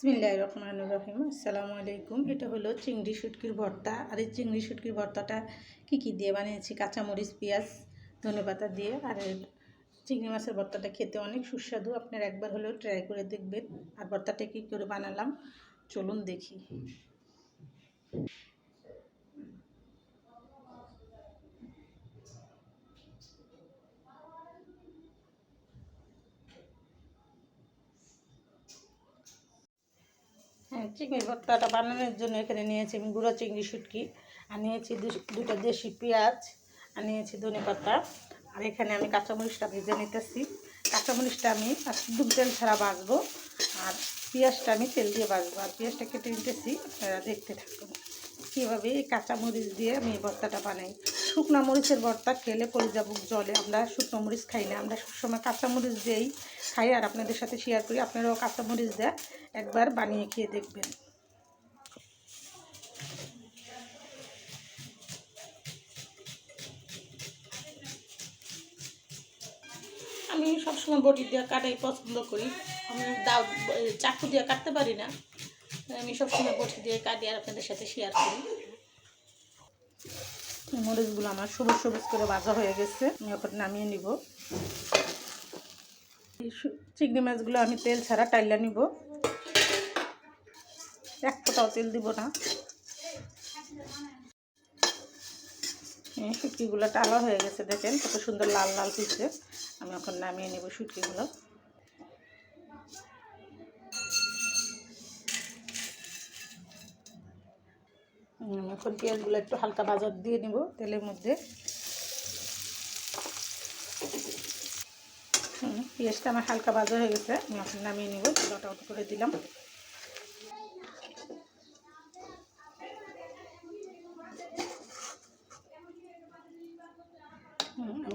বিসমিল্লাহ রহমান রহিম আসসালামু আলাইকুম এটা হলো চিংড়ি শুটকির ভর্তা। আর এই চিংড়ি শুটকির ভর্তাটা কী কী দিয়ে বানিয়েছি? কাঁচামরিচ, পেঁয়াজ, ধনেপাতা দিয়ে। আর চিংড়ি মাছের ভর্তাটা খেতে অনেক সুস্বাদু। আপনার একবার হলেও ট্রাই করে দেখবেন। আর ভর্তাটা কী করে বানালাম? চলুন দেখি। হ্যাঁ চিংড়ি ভর্তাটা বানানোর জন্য এখানে নিয়েছি আমি গুঁড়ো চিংড়ি শুটকি, আর নিয়েছি দুটো দেশি পেঁয়াজ, আর নিয়েছি ধনে পাতা। আর এখানে আমি কাঁচামরিচটা ভেজে নিতেছি। কাঁচামরিচটা আমি একদম তেল ছাড়া ভাজবো আর পেঁয়াজটা আমি তেল দিয়ে ভাজবো আর পেঁয়াজটা কেটে নিতেছি, আপনারা দেখতে থাকুন। কীভাবে এই কাঁচামরিচ দিয়ে আমি ভর্তাটা বানাই। শুকনো মরিচের ভর্তা খেলে কলিজা বুক জলে। আমরা শুকনো মরিচ খাই না। আমরা সবসময় কাঁচামরিচ দিয়েই খাই আর আপনাদের সাথে শেয়ার করি। আপনারাও কাঁচামরিচ দেয় একবার বানিয়ে খেয়ে দেখবেন। আমি সবসময় বটি দিয়ে কাটাই পছন্দ করি। আমি দাও, চাকু দিয়ে কাটতে পারি না। আমি সবসময় বটি দিয়ে কাটি আর আপনাদের সাথে শেয়ার করি। মরিচগুলো আমার সবুজ সবুজ করে ভাজা হয়ে গেছে। এখন নামিয়ে নিব। চিংড়ি মাছগুলো আমি তেল ছাড়া টাইলা নিব। এক ফোঁটাও তেল দিব না। শুটকিগুলো টালা হয়ে গেছে দেখেন, কত সুন্দর লাল লাল পিসে আমি এখন নামিয়ে নেব শুটকিগুলো। এখন পেঁয়াজগুলো একটু হালকা বাজার দিয়ে নেব তেলের মধ্যে। পেঁয়াজটা আমার হালকা ভাজা হয়ে গেছে আমি এখন নামিয়ে নেব চুলাটা অটো করে দিলাম।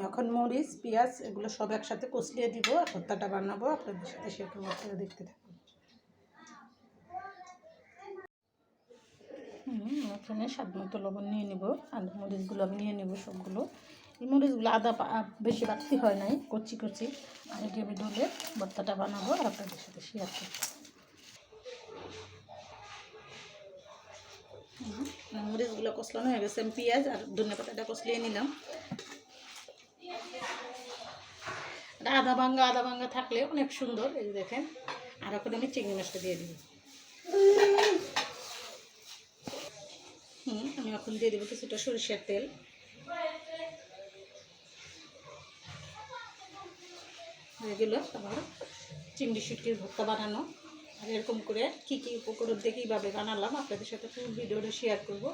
এখন মরিচ পেঁয়াজ এগুলো সব একসাথে কষলিয়ে দিব ভর্তাটা বানাবো আপনাদের সাথে সেটা ভর্তাটা দেখতে থাকুন। হুম, এখানে স্বাদ মতো লবণ নিয়ে নেব আর মরিচগুলো আমি নিয়ে নেব সবগুলো। এই মরিচগুলো আদা বেশি বাড়তি হয় নাই কচি কচি। আর এটি আমি ডলে ভর্তাটা বানাবো আর আপনাদের সাথে শেয়ার হুম, মরিচগুলো কষলানো হয়ে গেছে। পেঁয়াজ আর ধনে পাতাটা কষলিয়ে নিলাম। আধা ভাঙ্গা আদা ভাঙ্গা থাকলে অনেক সুন্দর এই দেখেন। আর এখন আমি চিংড়ি মাছটা দিয়ে দিব। হুম আমি এখন দিয়ে দেবো কিছুটা সরিষার তেল। হয়ে গেল আবার চিংড়ি সুটকির ভর্তা বানানো। আর এরকম করে কী কী উপকরণ দিয়ে কীভাবে বানালাম, আপনাদের সাথে পুরো ভিডিওটা শেয়ার করব।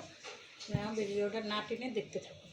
ভিডিওটা না টেনে দেখতে থাকুন।